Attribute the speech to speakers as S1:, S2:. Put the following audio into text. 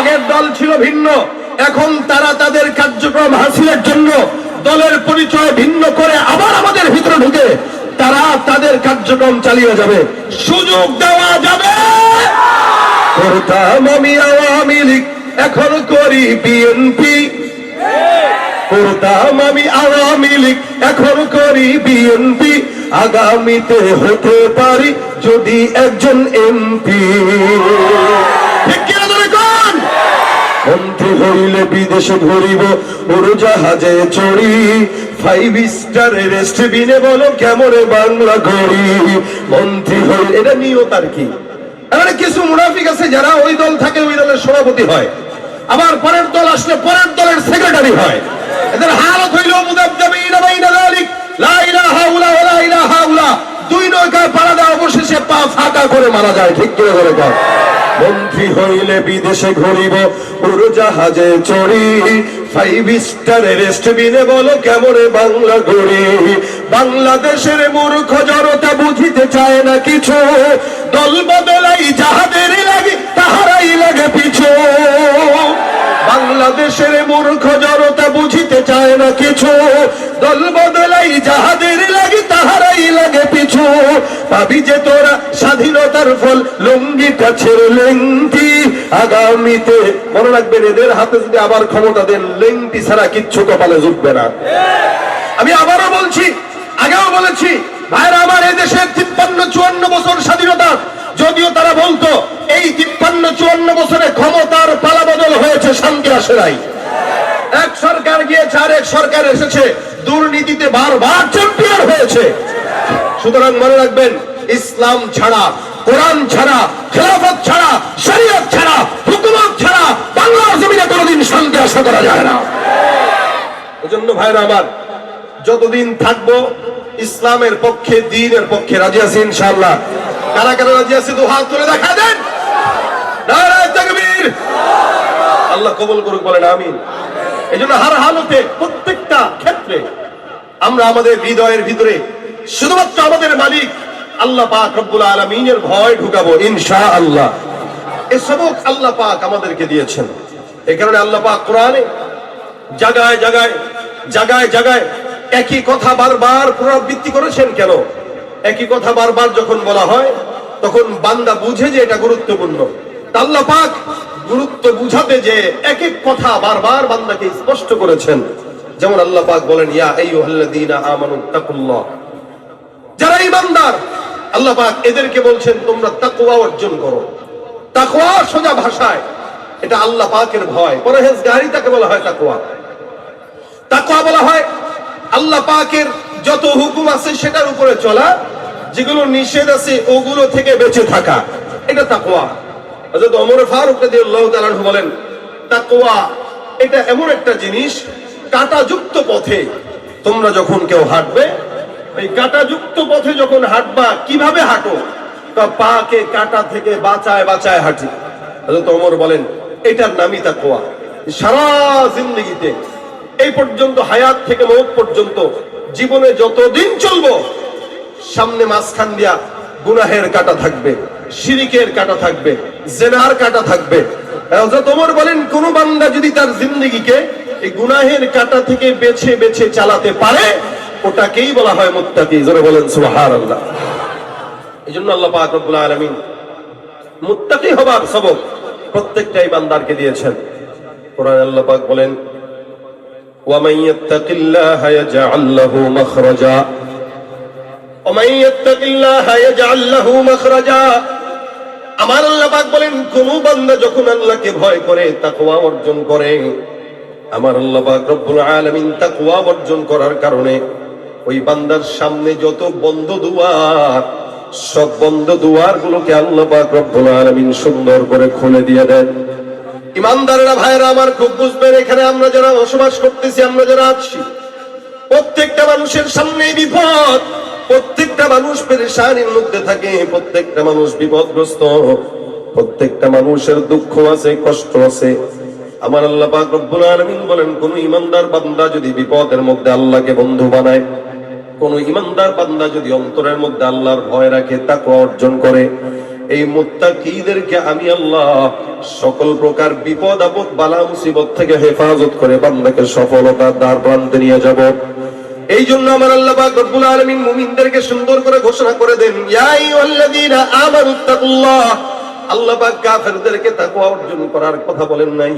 S1: আগের দল ছিল ভিন্ন। এখন তারা তাদের কার্যক্রম হাসিলের জন্য দলের পরিচয় ভিন্ন করে আবার আমাদের ভিতরে ঢুকে তারা তাদের কার্যক্রম চালিয়ে যাবে। সুযোগ দেওয়া যাবে। করতাম আমি আওয়ামী লীগ, এখন করি বিএনপি। করতাম আমি আওয়ামী লীগ, এখন করি বিএনপি। আগামীতে হতে পারি যদি একজন এমপি। মন্ত্রী হইলে বিদেশে ঘুরিব উড়োজাহাজে চড়ি। ফাইভ স্টার রেস্ট বিনে বলো, কেমনে বাংলা গড়ি মন্ত্রী হইলে এটা নিয়ত আর কি? এবারে কিছু মুনাফিক আছে যারা ওই দল থাকে, ওই দলের সভাপতি হয়। আবার পরের দল আসলে পরের দলের সেক্রেটারি হয়। এদের হালত হইল মুদাব্দাবিনা দুই নৌকায় পাড়া দেওয়া অবশেষে পা ফাঁকা করে মারা যায়, ঠিক করে করে কর মন্ত্রী হইলে বিদেশে ঘুরিব, উড়োজাহাজে চড়ি। ফাইভ স্টার রেস্ট বিনে বলো কেমনে বাংলা গড়ি বাংলাদেশের মূর্খ জনতা বুঝিতে চায় না কিছু। দল বদলাই যাহাদের লাগে, তাহারাই লাগে পিছু। বাংলাদেশের মূর্খ জনতা বুঝিতে চায় না কিছু। দল বদলাই যাহাদের লাগে, তাহারাই লাগে পিছু। পাবি যে তোরা ফল লুঙ্গিটা ছেড়ে লেংটি আগামীতে, মনে রাখবেন এদের হাতে যদি আবার ক্ষমতা দেন, লেংটি ছাড়া কিচ্ছু কপালে জুটবে না। আমি আবারও বলছি, আগেও বলেছি, ভাইরা আমার এই দেশের তিপ্পান্ন, চুয়ান্ন বছর স্বাধীনতা, যদিও তারা বলতো, এই তিপ্পান্ন, চুয়ান্ন বছরে ক্ষমতার পালাবদল হয়েছে, শান্তি আসে নাই। এক সরকার গিয়েছে আর এক সরকার এসেছে, দুর্নীতিতে বারবার চ্যাম্পিয়ন হয়েছে। সুতরাং মনে রাখবেন, ইসলাম ছাড়া কোরআন ছাড়া, খেলাফত ছাড়া, শরীয়ত ছাড়া, হুকুমত ছাড়া বাংলার জমিনে কোনোদিন শান্তি আশা করা যায় না। এজন্য ভাইরা আমার, যতদিন থাকব, ইসলামের পক্ষে, দিনের পক্ষে রাজি আছি ইনশাআল্লাহ। কারা কারা রাজি আছে, দু হাত তুলে দেখা দেন। আল্লাহ কবুল করুক, বলেন আমিন। এই জন্য হার হালতে প্রত্যেকটা ক্ষেত্রে আমরা আমাদের হৃদয়ের ভিতরে শুধুমাত্র আমাদের মালিক আল্লাহ পাক রব্বুল আলমিনের ভয় ঢুকাবো ইনশা আল্লাহ এ সবক আল্লাহ পাক আমাদেরকে দিয়েছেন। এই কারণে আল্লাহ পাক কোরআনে জাগায় জাগায় জাগায় জাগায় একই কথা বারবার পুনরাবৃত্তি করেছেন কেন? একই কথা বারবার যখন বলা হয়, তখন বান্দা বুঝে যে এটা গুরুত্বপূর্ণ। আল্লাহ পাক গুরুত্ব বুঝাতে যে এক এক কথা বারবার বান্দাকে স্পষ্ট করেছেন। যেমন আল্লাহ পাক বলেন, ইয়া আইয়ুহাল্লাযীনা আমানু, তাকুল্লাহ। যারা ইমানদার আল্লাহ পাক এদেরকে বলছেন, তোমরা তাকওয়া অর্জন করো। তাকওয়া সোজা ভাষায়, এটা আল্লাহ পাকের ভয়। পরহেজগারি তাকে বলা হয় তাকওয়া। তাকুয়া বলা হয় আল্লাহ পাকের যত হুকুম আছে সেটার উপরে চলা, যেগুলো নিষেধ আছে ওগুলো থেকে বেঁচে থাকা। এটা তাকওয়া। হযরত ওমর ফারুক রাদিয়াল্লাহু তাআলা বলেন, তাকওয়া এটা এমন একটা জিনিস, কাঁটাযুক্ত পথে তোমরা যখন কেউ হাঁটবে এই কাঁটাযুক্ত পথে যখন হাঁটবা, কীভাবে হাঁটো? তা পাকে কাঁটা থেকে বাঁচায় বাঁচায় হাঁটি। হযরত ওমর বলেন, এটার নামই তাকওয়া। সারা জিন্দগিতে এই পর্যন্ত, হায়াত থেকে মৌত পর্যন্ত জীবনে যতদিন চলবো, সামনে মাঝখান দিয়া গুনাহের কাটা থাকবে, শিরিকের কাটা থাকবে, জেনার কাটা থাকবে। ওমর বলেন, কোন বান্দা যদি তার জিন্দগিকে এই গুনাহের কাটা থেকে বেছে বেছে চালাতে পারে ওটাকেই বলা হয় মুত্তাকি জোরে বলেন সুবহানাল্লাহ এই জন্য আল্লাহ পাক রব্বুল আলামিন মুত্তাকি হবার সবক প্রত্যেকটা ইমানদারকে দিয়েছেন কোরআন আল্লাহ পাক বলেন ومن يتق الله يجعل له مخرجا ومن يتق الله يجعل له مخرجا আমার আল্লাহ পাক বলেন কোন বান্দা যখন আল্লাহকে ভয় করে তাকওয়া অর্জন করে আমার আল্লাহ পাক রব্বুল আলামিন তাকওয়া অর্জন করার কারণে ওই বান্দার সামনে যত বন্ধ দুয়ার, সব বন্ধ দুয়ার গুলোকে আল্লাহ রব্বুল আলামিন সুন্দর করে খুলে দিয়ে দেন। ইমানদারেরা ভাইরা আমার খুব বুঝবেন, এখানে আমরা যারা বসবাস করতেছি, আমরা যারা আছি, প্রত্যেকটা মানুষের সামনে বিপদ, প্রত্যেকটা মানুষ পেরেশানির মধ্যে থাকে, প্রত্যেকটা মানুষ বিপদগ্রস্ত, প্রত্যেকটা মানুষের দুঃখ আছে, কষ্ট আছে। আমার আল্লাহ পাক রব্বুল বলেন, কোন ইমানদার বান্দা যদি বিপদের মধ্যে আল্লাহকে বন্ধু বানায় কোন ইমানদার বান্দা যদি অন্তরের মধ্যে আল্লাহর ভয় রাখে তাকে অর্জন করে, এই মুত্তাকিদেরকে আমি আল্লাহ সকল প্রকার বিপদ, আপদ, বালা, মুসিবত থেকে হেফাজত করে বান্দাকে সফলতার দ্বার প্রান্তে নিয়ে যাব। এই জন্য আমার আল্লাহ পাক রব্বুল আলামিন মুমিনদেরকে সুন্দর করে ঘোষণা করে দেন, ইয়া আইয়ুহাল্লাযীনা আমানুত্তাকুল্লাহ আল্লাহ পাক কাফেরদেরকে তাকওয়া অর্জন করার কথা বলেন নাই।